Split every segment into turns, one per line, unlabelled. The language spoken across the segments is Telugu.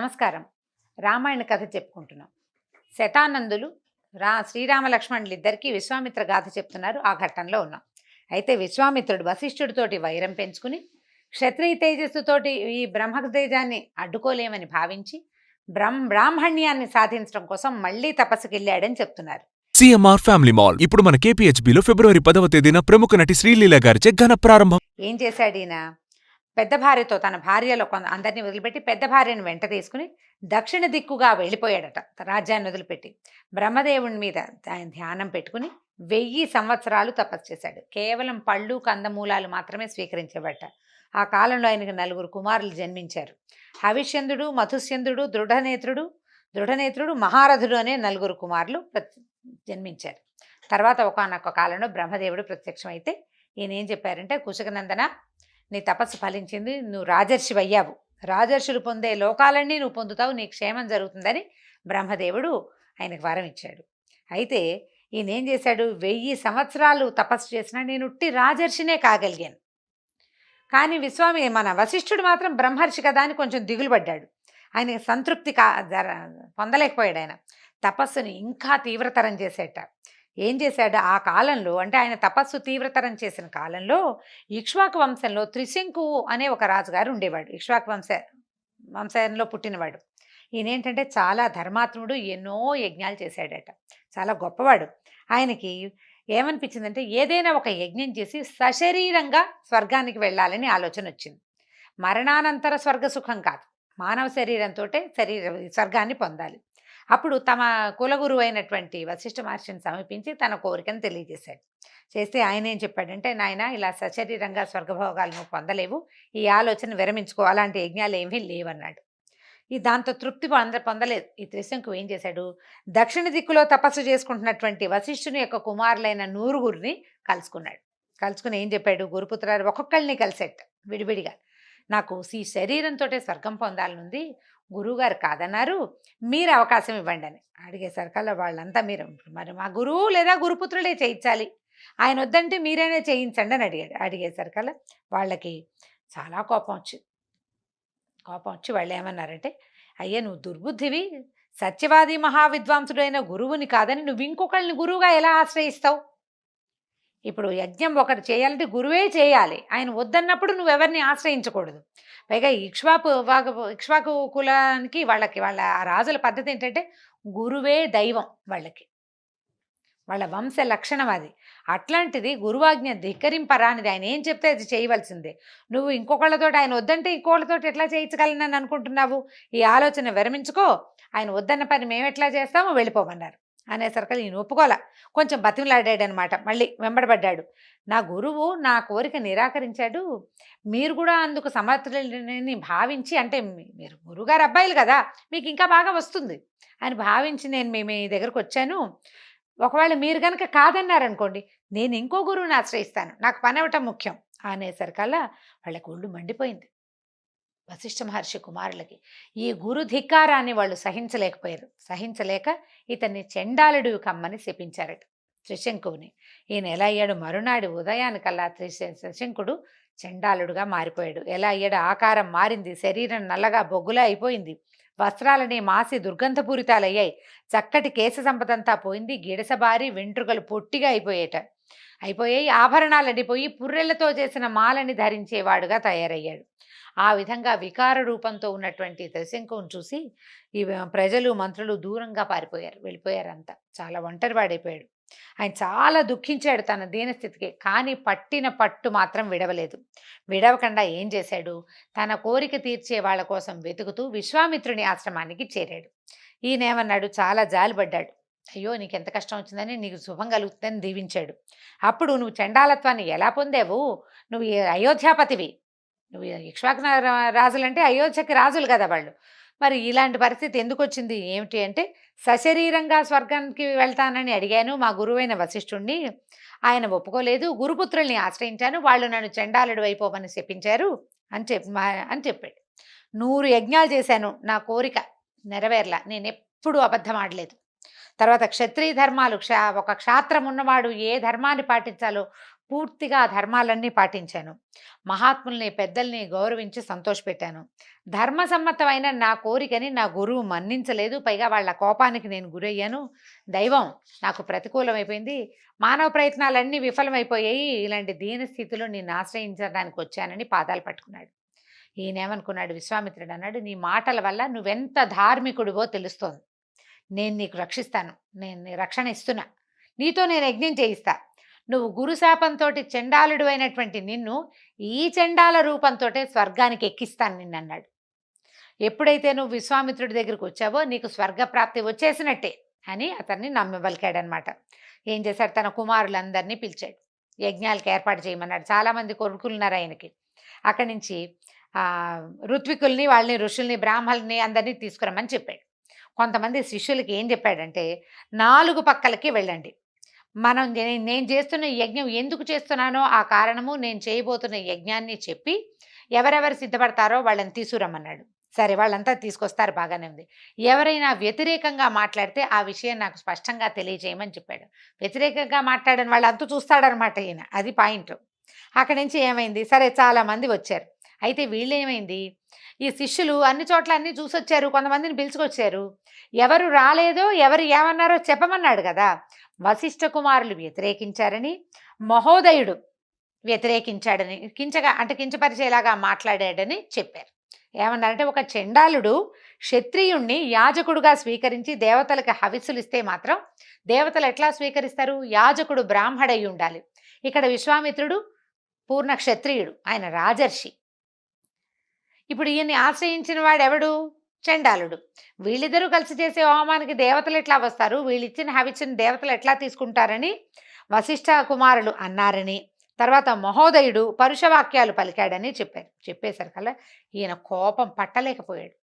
నమస్కారం. రామాయణ కథ చెప్పుకుంటున్నాం. శతానందులు రా శ్రీరామ లక్ష్మణులు ఇద్దరికీ విశ్వామిత్ర గాథ చెప్తున్నారు. ఆ ఘట్టంలో ఉన్నాం. అయితే విశ్వామిత్రుడు వశిష్ఠుడితోటి వైరం పెంచుకుని క్షత్రియ తేజస్సుతోటి ఈ బ్రహ్మ తేజాన్ని అడ్డుకోలేమని భావించి బ్రహ్మ బ్రాహ్మణ్యాన్ని సాధించడం కోసం మళ్ళీ తపస్సుకి వెళ్ళాడని చెప్తున్నారు.
CMR family mall. ఇప్పుడు మన కేపీహెచ్బిలో ఫిబ్రవరి పదవ తేదీన ప్రముఖ నటి శ్రీలీల గారిచే ఘన ప్రారంభం.
ఏం చేశాడు ఈయన పెద్ద భార్యతో తన భార్యలో కొంత అందరినీ వదిలిపెట్టి పెద్ద భార్యను వెంట తీసుకుని దక్షిణ దిక్కుగా వెళ్ళిపోయాడట. రాజ్యాన్ని వదిలిపెట్టి బ్రహ్మదేవుని మీద ఆయన ధ్యానం పెట్టుకుని వెయ్యి సంవత్సరాలు తపస్సు చేశాడు. కేవలం పళ్ళు కందమూలాలు మాత్రమే స్వీకరించబడ్డ ఆ కాలంలో ఆయనకు నలుగురు కుమారులు జన్మించారు. హవిష్యందుడు మధుస్యందుడు దృఢనేత్రుడు దృఢనేత్రుడు మహారథుడు అనే నలుగురు కుమారులు జన్మించారు. తర్వాత ఒకనొక కాలంలో బ్రహ్మదేవుడు ప్రత్యక్షమైతే ఈయన ఏం చెప్పారంటే కుశకనందన? నీ తపస్సు ఫలించింది నువ్వు రాజర్షి అయ్యావు రాజర్షులు పొందే లోకాలన్నీ నువ్వు పొందుతావు నీ క్షేమం జరుగుతుందని బ్రహ్మదేవుడు ఆయనకు వరం ఇచ్చాడు. అయితే ఈయన ఏం చేశాడు? వెయ్యి సంవత్సరాలు తపస్సు చేసినా నేను ఉట్టి రాజర్షినే కాగలిగాను. కానీ విశ్వామి మన వశిష్ఠుడు మాత్రం బ్రహ్మర్షి కదా అని కొంచెం దిగులు పడ్డాడు ఆయన సంతృప్తి కా జర పొందలేకపోయాడు ఆయన. తపస్సుని ఇంకా తీవ్రతరం చేసేట. ఏం చేశాడు? ఆ కాలంలో అంటే ఆయన తపస్సు తీవ్రతరం చేసిన కాలంలో ఇక్ష్వాకు వంశంలో త్రిశంకు అనే ఒక రాజుగారు ఉండేవాడు. ఇక్ష్వాకు వంశ వంశంలో పుట్టినవాడు. ఈయన ఏంటంటే చాలా ధర్మాత్ముడు ఎన్నో యజ్ఞాలు చేశాడట. చాలా గొప్పవాడు. ఆయనకి ఏమనిపించిందంటే ఏదైనా ఒక యజ్ఞం చేసి సశరీరంగా స్వర్గానికి వెళ్ళాలని ఆలోచన వచ్చింది. మరణానంతర స్వర్గ సుఖం కాదు. మానవ శరీరంతో శరీర స్వర్గాన్ని పొందాలి. అప్పుడు తమ కులగురువు అయినటువంటి వశిష్ఠ మహర్షిని సమీపించి తన కోరికను తెలియజేశాడు. చేస్తే ఆయన ఏం చెప్పాడంటే నాయన ఇలా సశరీరంగా స్వర్గభోగాలు నువ్వు పొందలేవు. ఈ ఆలోచన విరమించుకో. అలాంటి యజ్ఞాలు ఏమీ లేవన్నాడు. ఈ దాంతో తృప్తి పొంద పొందలేదు. ఈ త్రిశంకు ఏం చేశాడు? దక్షిణ దిక్కులో తపస్సు చేసుకుంటున్నటువంటి వశిష్ఠుని యొక్క కుమారులైన నూరుగురిని కలుసుకున్నాడు. కలుసుకుని ఏం చెప్పాడు? గురుపుత్రారు ఒక్కొక్కరిని కలిసేట విడివిడిగా. నాకు ఈ శరీరంతో స్వర్గం పొందాలనుంది. గురువుగారు కాదన్నారు మీరు అవకాశం ఇవ్వండి అని. అడిగేసరికల్లా వాళ్ళంతా మీరు మరి మా గురువు లేదా గురుపుత్రుడే చేయించాలి. ఆయన వద్దంటే మీరైనా చేయించండి అని అడిగాడు. అడిగేసరికల్లా వాళ్ళకి చాలా కోపం వచ్చింది కోపం వచ్చి వాళ్ళు ఏమన్నారంటే అయ్యా నువ్వు దుర్బుద్ధివి. సత్యవాది మహావిద్వాంసుడైన గురువుని కాదని నువ్వు ఇంకొకళ్ళని గురువుగా ఎలా ఆశ్రయిస్తావు? ఇప్పుడు యజ్ఞం ఒకటి చేయాలంటే గురువే చేయాలి. ఆయన వద్దన్నప్పుడు నువ్వు ఎవరిని ఆశ్రయించకూడదు. పైగా ఇక్ష్వాకు ఇక్ష్వాకు కులానికి వాళ్ళకి వాళ్ళ రాజుల పద్ధతి ఏంటంటే గురువే దైవం వాళ్ళకి. వాళ్ళ వంశ లక్షణం అది. అట్లాంటిది గురువాజ్ఞ ధిక్కరింపరానిది. ఆయన ఏం చెప్తే అది చేయవలసిందే. నువ్వు ఇంకొకళ్ళతో ఆయన వద్దంటే ఇంకోళ్ళతో ఎట్లా చేయించగలనని అనుకుంటున్నావు? ఈ ఆలోచన విరమించుకో. ఆయన వద్దన్న పని మేము ఎట్లా చేస్తామో వెళ్ళిపోమన్నారు. అనేసరికి నేను ఒప్పుకోలే. కొంచెం బతిమలాడాడు అనమాట మళ్ళీ వెంబడబడ్డాడు. నా గురువు నా కోరిక నిరాకరించాడు. మీరు కూడా అందుకు సమర్థులని భావించి అంటే మీరు గురుగారు అబ్బాయిలు కదా మీకు ఇంకా బాగా వస్తుంది అని భావించి నేను మీ మీ దగ్గరకు వచ్చాను. ఒకవేళ మీరు కనుక కాదన్నారనుకోండి నేను ఇంకో గురువుని ఆశ్రయిస్తాను. నాకు పని అవ్వటం ముఖ్యం అనేసరికల్లా వాళ్ళ ఒళ్ళు మండిపోయింది. వశిష్ఠ మహర్షి కుమారులకి. ఈ గురు ధిక్కారాన్ని వాళ్ళు సహించలేకపోయారు. సహించలేక ఇతన్ని చెండాలుడు కమ్మని శపించారట త్రిశంకువుని. ఈయన ఎలా అయ్యాడు మరునాడు ఉదయానికల్లా త్రిశ త్రిశంకుడు చండాలుడుగా మారిపోయాడు. ఎలా అయ్యాడు? ఆకారం మారింది. శరీరం నల్లగా బొగ్గులా అయిపోయింది. వస్త్రాలని మాసి దుర్గంధపూరితాలయ్యాయి. చక్కటి కేశ సంపదంతా పోయింది గిడసబారి వెంట్రుకలు పొట్టిగా అయిపోయేట. అయిపోయాయి ఆభరణాలు అడిపోయి పుర్రెలతో చేసిన మాలని ధరించేవాడుగా తయారయ్యాడు. ఆ విధంగా వికార రూపంతో ఉన్నటువంటి త్రిశంకుని చూసి ఈ ప్రజలు మంత్రులు దూరంగా పారిపోయారు. వెళ్ళిపోయారంతా. చాలా ఒంటరివాడైపోయాడు ఆయన చాలా దుఃఖించాడు తన దీనస్థితికి కానీ పట్టిన పట్టు మాత్రం విడవలేదు. విడవకుండా ఏం చేశాడు? తన కోరిక తీర్చే వాళ్ళ కోసం వెతుకుతూ విశ్వామిత్రుని ఆశ్రమానికి చేరాడు. ఈయనేమన్నాడు? చాలా జాలిపడ్డాడు. అయ్యో! నీకు ఎంత కష్టం వచ్చిందని నీకు శుభం కలుగుతుందని దీవించాడు. అప్పుడు నువ్వు చండాలత్వాన్ని ఎలా పొందావు? నువ్వు అయోధ్యాపతివి. నువ్వు ఇక్ష్వాకు రాజులంటే అయోధ్యకి రాజులు కదా వాళ్ళు. మరి ఇలాంటి పరిస్థితి ఎందుకు వచ్చింది ఏమిటి అంటే సశరీరంగా స్వర్గానికి వెళ్తానని అడిగాను మా గురువైన వశిష్ఠుణ్ణి. ఆయన ఒప్పుకోలేదు గురుపుత్రుల్ని ఆశ్రయించాను వాళ్ళు నన్ను చండాలుడు అయిపోమని చెప్పించారు అని చెప్పి అని చెప్పాడు. నూరు యజ్ఞాలు చేశాను నా కోరిక నెరవేర్ల. నేను ఎప్పుడూ అబద్ధం ఆడలేదు. తర్వాత క్షత్రియ ధర్మాలు క్షా ఒక క్షాత్రం ఉన్నవాడు ఏ ధర్మాన్ని పాటించాలో పూర్తిగా ఆ ధర్మాలన్నీ పాటించాను. మహాత్ముల్ని పెద్దల్ని గౌరవించి సంతోషపెట్టాను. ధర్మసమ్మతమైన నా కోరికని నా గురువు మన్నించలేదు. పైగా వాళ్ళ కోపానికి నేను గురయ్యాను. దైవం నాకు ప్రతికూలమైపోయింది. మానవ ప్రయత్నాలన్నీ విఫలమైపోయాయి. ఇలాంటి దీనస్థితిలో స్థితిలో ఆశ్రయించడానికి వచ్చానని పాదాలు పట్టుకున్నాడు. ఈయనేమనుకున్నాడు విశ్వామిత్రుడు అన్నాడు నీ మాటల వల్ల నువ్వెంత ధార్మికుడివో తెలుస్తోంది. నేను నీకు రక్షిస్తాను. నేను నీ రక్షణ ఇస్తున్నా. నీతో నేను యజ్ఞం చేయిస్తా. నువ్వు గురుశాపంతో చెండాలుడు అయినటువంటి నిన్ను ఈ చెండాల రూపంతో స్వర్గానికి ఎక్కిస్తాను నిన్ను అన్నాడు. ఎప్పుడైతే నువ్వు విశ్వామిత్రుడి దగ్గరికి వచ్చావో నీకు స్వర్గప్రాప్తి వచ్చేసినట్టే అని అతన్ని నమ్మబలికాడనమాట ఏం చేశాడు? తన కుమారులందరినీ పిలిచాడు. యజ్ఞాలకు ఏర్పాటు చేయమన్నాడు. చాలామంది కొడుకులు ఉన్నారు ఆయనకి. అక్కడి నుంచి ఋత్వికుల్ని వాళ్ళని ఋషుల్ని బ్రాహ్మల్ని అందరినీ తీసుకురమ్మని చెప్పాడు. కొంతమంది శిష్యులకి ఏం చెప్పాడంటే నాలుగు పక్కలకి వెళ్ళండి. మనం నేను చేస్తున్న యజ్ఞం ఎందుకు చేస్తున్నానో ఆ కారణము నేను చేయబోతున్న యజ్ఞాన్ని చెప్పి ఎవరెవరు సిద్ధపడతారో వాళ్ళని తీసుకురమ్మన్నాడు. సరే వాళ్ళంతా తీసుకొస్తారు బాగానే ఉంది. ఎవరైనా వ్యతిరేకంగా మాట్లాడితే ఆ విషయం నాకు స్పష్టంగా తెలియజేయమని చెప్పాడు. వ్యతిరేకంగా మాట్లాడని వాళ్ళు అంతు చూస్తాడనమాట ఈయన. అది పాయింట్. అక్కడి నుంచి ఏమైంది? సరే చాలామంది వచ్చారు. అయితే వీళ్ళు ఏమైంది ఈ శిష్యులు అన్ని చోట్ల అన్ని చూసొచ్చారు కొంతమందిని పిలుచుకొచ్చారు. ఎవరు రాలేదో ఎవరు ఏమన్నారో చెప్పమన్నాడు కదా. వశిష్ఠ కుమారులు వ్యతిరేకించారని మహోదయుడు వ్యతిరేకించాడని కించగా అంటే కించపరిచేలాగా మాట్లాడాడని చెప్పారు. ఏమన్నారంటే ఒక చండాలుడు క్షత్రియుణ్ణి యాజకుడుగా స్వీకరించి దేవతలకు హవిస్సులు ఇస్తే మాత్రం దేవతలు ఎట్లా స్వీకరిస్తారు? యాజకుడు బ్రాహ్మడై ఉండాలి. ఇక్కడ విశ్వామిత్రుడు పూర్ణ క్షత్రియుడు ఆయన రాజర్షి. ఇప్పుడు ఈయన్ని ఆశ్రయించిన వాడెవడు? చండాలుడు. వీళ్ళిద్దరూ కలిసి చేసే హోమానికి దేవతలు ఎట్లా వస్తారు? వీళ్ళిచ్చిన హవిచ్చిన దేవతలు ఎట్లా తీసుకుంటారని వశిష్ఠ కుమారులు అన్నారని తర్వాత మహోదయుడు పరుషవాక్యాలు పలికాడని చెప్పారు. చెప్పేశారు కదా ఈయన కోపం పట్టలేకపోయాడు.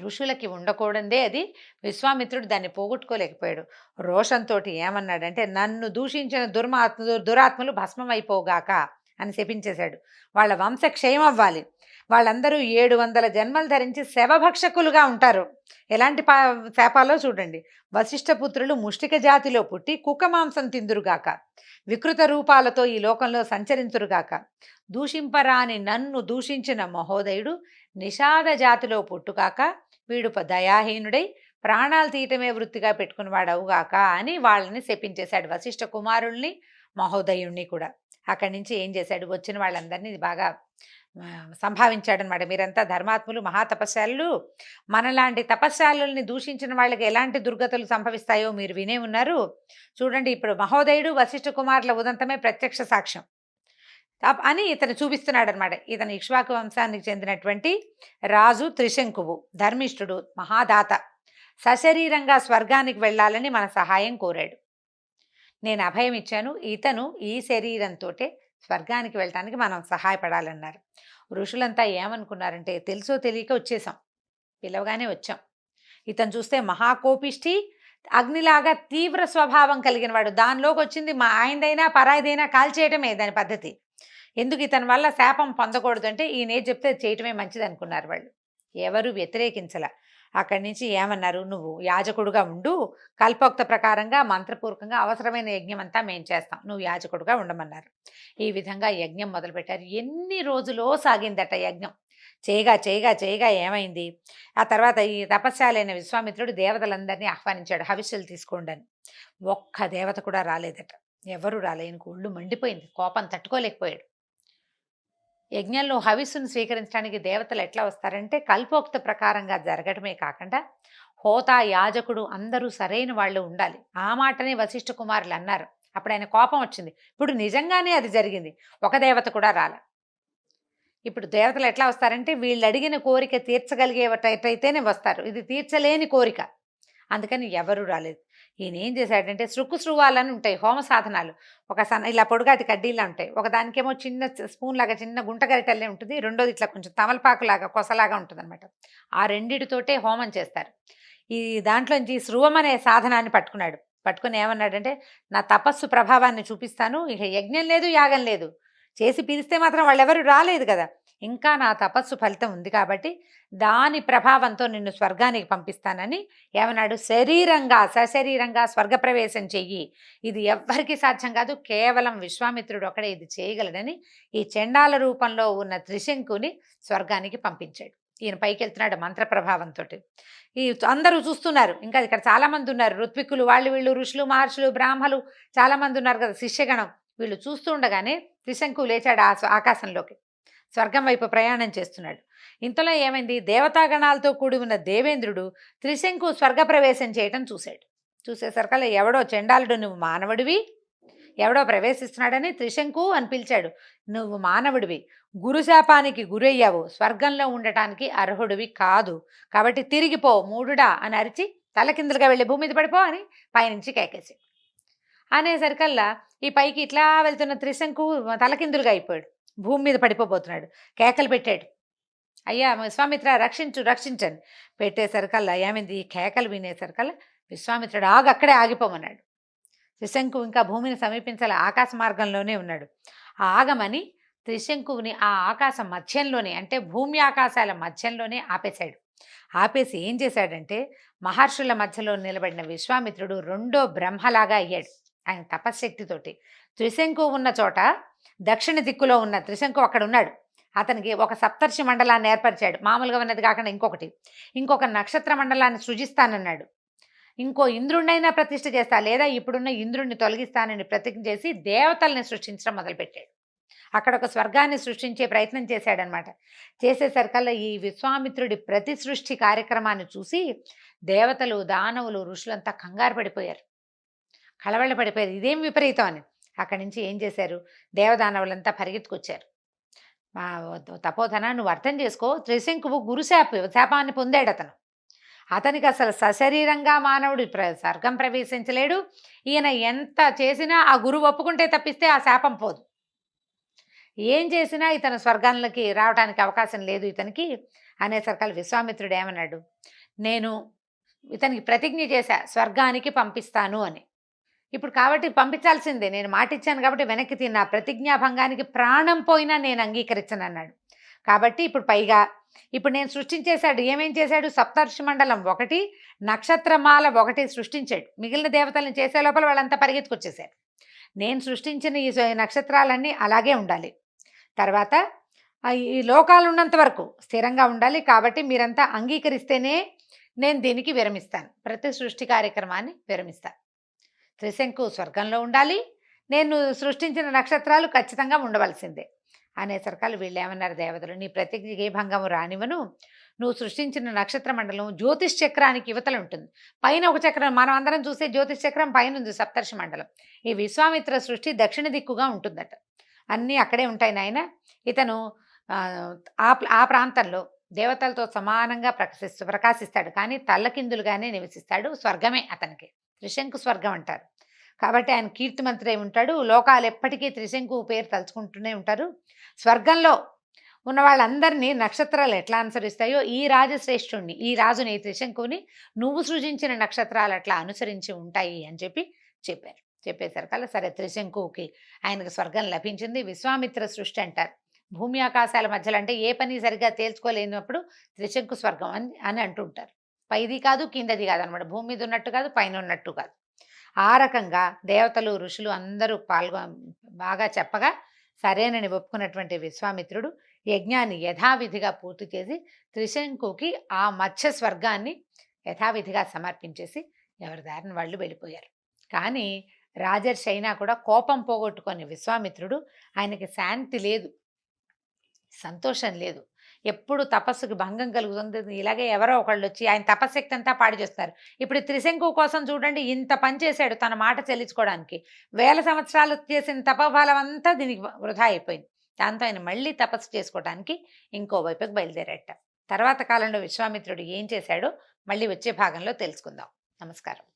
ఋషులకి ఉండకూడదే అది. విశ్వామిత్రుడు దాన్ని పోగొట్టుకోలేకపోయాడు. రోషంతో ఏమన్నాడంటే నన్ను దూషించిన దుర్మాత్మ దురాత్మలు భస్మం అయిపోగాక అని శపించేశాడు. వాళ్ళ వంశ క్షయం అవ్వాలి. వాళ్ళందరూ ఏడు వందల జన్మలు ధరించి శవభక్షకులుగా ఉంటారు. ఎలాంటి పా శాపాలో చూడండి. వశిష్ఠపుత్రులు ముష్టిక జాతిలో పుట్టి కుక్క మాంసం తిందురుగాక. వికృత రూపాలతో ఈ లోకంలో సంచరించురుగాక దూషింపరాని నన్ను దూషించిన మహోదయుడు నిషాద జాతిలో పుట్టుగాక. వీడు దయాహీనుడై ప్రాణాలు తీయటమే వృత్తిగా పెట్టుకుని వాడవుగాక అని వాళ్ళని శపించేశాడు వశిష్ఠ కుమారుల్ని మహోదయుణ్ణి కూడా. అక్కడి నుంచి ఏం చేశాడు? వచ్చిన వాళ్ళందరినీ బాగా సంభావించాడనమాట మీరంతా ధర్మాత్ములు మహాతపస్యాలు. మనలాంటి తపస్యాలని దూషించిన వాళ్ళకి ఎలాంటి దుర్గతులు సంభవిస్తాయో మీరు వినే ఉన్నారు. చూడండి ఇప్పుడు మహోదయుడు వశిష్ఠ కుమార్ల ఉదంతమే ప్రత్యక్ష సాక్ష్యం. అని ఇతను చూపిస్తున్నాడు అనమాట ఇతను ఇక్ష్వాకు వంశానికి చెందినటువంటి రాజు త్రిశంకువు ధర్మిష్ఠుడు మహాదాత. సశరీరంగా స్వర్గానికి వెళ్ళాలని మన సహాయం కోరాడు. నేను అభయం ఇచ్చాను. ఇతను ఈ శరీరంతో స్వర్గానికి వెళ్ళటానికి మనం సహాయపడాలన్నారు. ఋషులంతా ఏమనుకున్నారంటే తెలుసో తెలియక వచ్చేసాం. పిలవగానే వచ్చాం. ఇతను చూస్తే మహాకోపిష్టి అగ్నిలాగా తీవ్ర స్వభావం కలిగిన వాడు. దానిలోకి వచ్చింది మా ఆయనదైనా పరాయిదైనా కాల్చేయటమే దాని పద్ధతి. ఎందుకు ఇతని వల్ల శాపం పొందకూడదు అంటే ఈయన చెప్తే చేయటమే మంచిది అనుకున్నారు వాళ్ళు. ఎవరు వ్యతిరేకించల. అక్కడి నుంచి ఏమన్నారు? నువ్వు యాజకుడుగా ఉండు కల్పోక్త ప్రకారంగా మంత్రపూర్వకంగా అవసరమైన యజ్ఞం అంతా మేము చేస్తాం. నువ్వు యాజకుడుగా ఉండమన్నారు. ఈ విధంగా యజ్ఞం మొదలుపెట్టారు. ఎన్ని రోజులో సాగిందట యజ్ఞం? చేయగా చేయగా చేయగా ఏమైంది? ఆ తర్వాత ఈ తపస్యాలైన విశ్వామిత్రుడు దేవతలందరినీ ఆహ్వానించాడు. హవిష్యులు తీసుకోండి అని ఒక్క దేవత కూడా రాలేదట. ఎవరు రాలే ఒళ్ళు మండిపోయింది. కోపం తట్టుకోలేకపోయాడు. యజ్ఞంలో హవిస్సును స్వీకరించడానికి దేవతలు ఎట్లా వస్తారంటే కల్పోక్త ప్రకారంగా జరగడమే కాకుండా హోత యాజకుడు అందరూ సరైన వాళ్ళు ఉండాలి. ఆ మాటనే వశిష్ఠ కుమారులు అన్నారు. అప్పుడు ఆయన కోపం వచ్చింది. ఇప్పుడు నిజంగానే అది జరిగింది. ఒక దేవత కూడా రాల. ఇప్పుడు దేవతలు ఎట్లా వస్తారంటే వీళ్ళు అడిగిన కోరిక తీర్చగలిగేటైతేనే వస్తారు. ఇది తీర్చలేని కోరిక. అందుకని ఎవరు రాలేదు. ఈయన ఏం చేశాడంటే శృక్కు శృవాలని ఉంటాయి హోమ సాధనాలు. ఒక సన్న ఇలా పొడుగాటి కడ్డీలా ఉంటాయి. ఒక దానికేమో చిన్న స్పూన్ లాగా చిన్న గుంట గరిటెల్లే ఉంటుంది. రెండోది ఇట్లా కొంచెం తమలపాకులాగా కొసలాగా ఉంటుంది అనమాట ఆ రెండిటితోటే హోమం చేస్తారు. ఈ దాంట్లోంచి శృవం అనే సాధనాన్ని పట్టుకున్నాడు. పట్టుకుని ఏమన్నాడంటే నా తపస్సు ప్రభావాన్ని చూపిస్తాను. ఇక యజ్ఞం లేదు యాగం లేదు. చేసి పిలిస్తే మాత్రం వాళ్ళెవరు రాలేదు కదా. ఇంకా నా తపస్సు ఫలితం ఉంది కాబట్టి దాని ప్రభావంతో నిన్ను స్వర్గానికి పంపిస్తానని ఏమన్నాడు? శరీరంగా సశరీరంగా స్వర్గప్రవేశం చెయ్యి. ఇది ఎవ్వరికీ సాధ్యం కాదు. కేవలం విశ్వామిత్రుడు ఒకడే ఇది చేయగలడని ఈ చెండాల రూపంలో ఉన్న త్రిశంకుని స్వర్గానికి పంపించాడు. ఈయన పైకి వెళ్తున్నాడు మంత్ర ప్రభావంతో ఈ అందరూ చూస్తున్నారు. ఇంకా ఇక్కడ చాలామంది ఉన్నారు. ఋత్విక్కులు వాళ్ళు వీళ్ళు ఋషులు మహర్షులు బ్రాహ్మలు చాలామంది ఉన్నారు కదా శిష్యగణం. వీళ్ళు చూస్తూ ఉండగానే త్రిశంకు లేచాడు ఆ ఆకాశంలోకి. స్వర్గం వైపు ప్రయాణం చేస్తున్నాడు. ఇంతలో ఏమైంది? దేవతాగణాలతో కూడి ఉన్న దేవేంద్రుడు త్రిశంకు స్వర్గప్రవేశం చేయటం చూశాడు. చూసేసరికల్లా ఎవడో చెండాలుడు నువ్వు మానవుడివి? ఎవడో ప్రవేశిస్తున్నాడని త్రిశంకు అని పిలిచాడు. నువ్వు మానవుడివి. గురుశాపానికి గురయ్యావు. స్వర్గంలో ఉండటానికి అర్హుడివి కాదు. కాబట్టి తిరిగిపో మూడుడా అని అరిచి తలకిందులుగా వెళ్ళి భూమి మీద పడిపో అని పైనుంచి కేకేసి అనేసరికల్లా ఈ పైకి ఇట్లా వెళ్తున్న త్రిశంకు తలకిందులుగా అయిపోయాడు. భూమి మీద పడిపోబోతున్నాడు. కేకలు పెట్టాడు. అయ్యా విశ్వామిత్ర రక్షించు రక్షించండి. పెట్టేసరికల్లా ఏమైంది? ఈ కేకలు వినేసరికల్లా విశ్వామిత్రుడు ఆగు అక్కడే ఆగిపోమన్నాడు. త్రిశంకు ఇంకా భూమిని సమీపించాలి. ఆకాశ మార్గంలోనే ఉన్నాడు. ఆ ఆగమని త్రిశంకుని ఆ ఆకాశం మధ్యంలోనే అంటే భూమి ఆకాశాల మధ్యంలోనే ఆపేశాడు. ఆపేసి ఏం చేశాడంటే మహర్షుల మధ్యలో నిలబడిన విశ్వామిత్రుడు రెండో బ్రహ్మలాగా అయ్యాడు. ఆయన తపశ్శక్తితోటి త్రిశంకు ఉన్న చోట దక్షిణ దిక్కులో ఉన్న త్రిశంకు అక్కడ ఉన్నాడు అతనికి ఒక సప్తర్షి మండలాన్ని ఏర్పరిచాడు. మామూలుగా ఉన్నది కాకుండా ఇంకొకటి. ఇంకొక నక్షత్ర మండలాన్ని సృజిస్తానన్నాడు. ఇంకో ఇంద్రుడినైనా ప్రతిష్ఠ చేస్తా లేదా ఇప్పుడున్న ఇంద్రుడిని తొలగిస్తానని ప్రతిజ్ఞ చేసి దేవతల్ని సృష్టించడం మొదలుపెట్టాడు. అక్కడ ఒక స్వర్గాన్ని సృష్టించే ప్రయత్నం చేశాడనమాట చేసేసరికల్లా ఈ విశ్వామిత్రుడి ప్రతి సృష్టి కార్యక్రమాన్ని చూసి దేవతలు దానవులు ఋషులంతా కంగారు పడిపోయారు. కళవళ్ళ పడిపోయారు ఇదేం విపరీతం అని. అక్కడి నుంచి ఏం చేశారు? దేవదానవులంతా పరిగెత్తుకొచ్చారు. మా తపోధన నువ్వు అర్థం చేసుకో త్రిశంకువు గురుశాప శాపాన్ని పొందాడు అతను అతనికి అసలు సశరీరంగా మానవుడు స్వర్గం ప్రవేశించలేడు. ఈయన ఎంత చేసినా ఆ గురువు ఒప్పుకుంటే తప్పిస్తే ఆ శాపం పోదు. ఏం చేసినా ఇతను స్వర్గానికి రావడానికి అవకాశం లేదు ఇతనికి అనేసరికల్ విశ్వామిత్రుడు ఏమన్నాడు? నేను ఇతనికి ప్రతిజ్ఞ చేశా స్వర్గానికి పంపిస్తాను అని. ఇప్పుడు కాబట్టి పంపించాల్సిందే. నేను మాటిచ్చాను కాబట్టి వెనక్కి తిన్న. ప్రతిజ్ఞాభంగానికి ప్రాణం పోయినా నేను అంగీకరించను అన్నాడు కాబట్టి ఇప్పుడు పైగా ఇప్పుడు నేను సృష్టించేశాడు. ఏమేం చేశాడు? సప్తర్షి మండలం ఒకటి నక్షత్రమాల ఒకటి సృష్టించాడు. మిగిలిన దేవతలను చేసే లోపల వాళ్ళంతా పరిగెత్తుకొచ్చేసారు నేను సృష్టించిన ఈ నక్షత్రాలన్నీ అలాగే ఉండాలి. తర్వాత ఈ లోకాలు ఉన్నంత వరకు స్థిరంగా ఉండాలి కాబట్టి మీరంతా అంగీకరిస్తేనే నేను దీనికి విరమిస్తాను. ప్రతి సృష్టి కార్యక్రమాన్ని విరమిస్తాను. త్రిశంకు స్వర్గంలో ఉండాలి. నేను సృష్టించిన నక్షత్రాలు ఖచ్చితంగా ఉండవలసిందే. అనేసరికాలు వీళ్ళు ఏమన్నారు దేవతలు? నీ ప్రతిజ్ఞకి ఏ భంగము రానివను నువ్వు సృష్టించిన నక్షత్ర మండలం జ్యోతిష్ చక్రానికి యువతలు ఉంటుంది. పైన ఒక చక్రం మనం అందరం చూసే జ్యోతిష్ చక్రం పైన ఉంది సప్తర్షి మండలం. ఈ విశ్వామిత్ర సృష్టి దక్షిణ దిక్కుగా ఉంటుందట. అన్నీ అక్కడే ఉంటాయి నాయన. ఇతను ఆ, ఆ ప్రాంతంలో దేవతలతో సమానంగా ప్రకాశిస్తూ ప్రకాశిస్తాడు. కానీ తల్లకిందులుగానే నివసిస్తాడు స్వర్గమే అతనికి. త్రిశంకు స్వర్గం అంటారు. కాబట్టి ఆయన కీర్తిమంతుడై ఉంటాడు. లోకాలు ఎప్పటికీ త్రిశంకు పేరు తలుచుకుంటూనే ఉంటారు. స్వర్గంలో ఉన్న వాళ్ళందరినీ నక్షత్రాలు ఎట్లా అనుసరిస్తాయో ఈ రాజశ్రేష్ఠుణ్ణి ఈ రాజుని త్రిశంకుని నువ్వు సృజించిన నక్షత్రాలు అట్లా అనుసరించి ఉంటాయి అని చెప్పి చెప్పారు. చెప్పేసరికల్లా సరే త్రిశంకుకి ఆయనకు స్వర్గం లభించింది. విశ్వామిత్ర సృష్టి అంటారు. భూమి ఆకాశాల మధ్యలో అంటే ఏ పని సరిగ్గా తేల్చుకోలేనప్పుడు త్రిశంకు స్వర్గం అని అని అంటుంటారు. పైది కాదు కిందది కాదు అనమాట భూమి మీద ఉన్నట్టు కాదు పైన ఉన్నట్టు కాదు. ఆ రకంగా దేవతలు ఋషులు అందరూ పాల్గొ బాగా చెప్పగా సరేనని ఒప్పుకున్నటువంటి విశ్వామిత్రుడు యజ్ఞాన్ని యథావిధిగా పూర్తి చేసి త్రిశంకుకి ఆ మత్స్య స్వర్గాన్ని యథావిధిగా సమర్పించేసి ఎవరి దారిని వాళ్ళు వెళ్ళిపోయారు. కానీ రాజర్షి అయినా కూడా కోపం పోగొట్టుకొని విశ్వామిత్రుడు ఆయనకి శాంతి లేదు. సంతోషం లేదు. ఎప్పుడు తపస్సుకి భంగం కలుగుతుంది. ఇలాగే ఎవరో ఒకళ్ళు వచ్చి ఆయన తపశక్తి అంతా పాడి చేస్తారు. ఇప్పుడు త్రిశంకు కోసం చూడండి ఇంత పని చేశాడు తన మాట చెల్లించుకోవడానికి. వేల సంవత్సరాలు చేసిన తపఫలం అంతా దీనికి వృధా అయిపోయింది. దాంతో ఆయన మళ్ళీ తపస్సు చేసుకోవడానికి ఇంకో వైపుకి బయలుదేరట. తర్వాత కాలంలో విశ్వామిత్రుడు ఏం చేశాడో? మళ్ళీ వచ్చే భాగంలో తెలుసుకుందాం. నమస్కారం.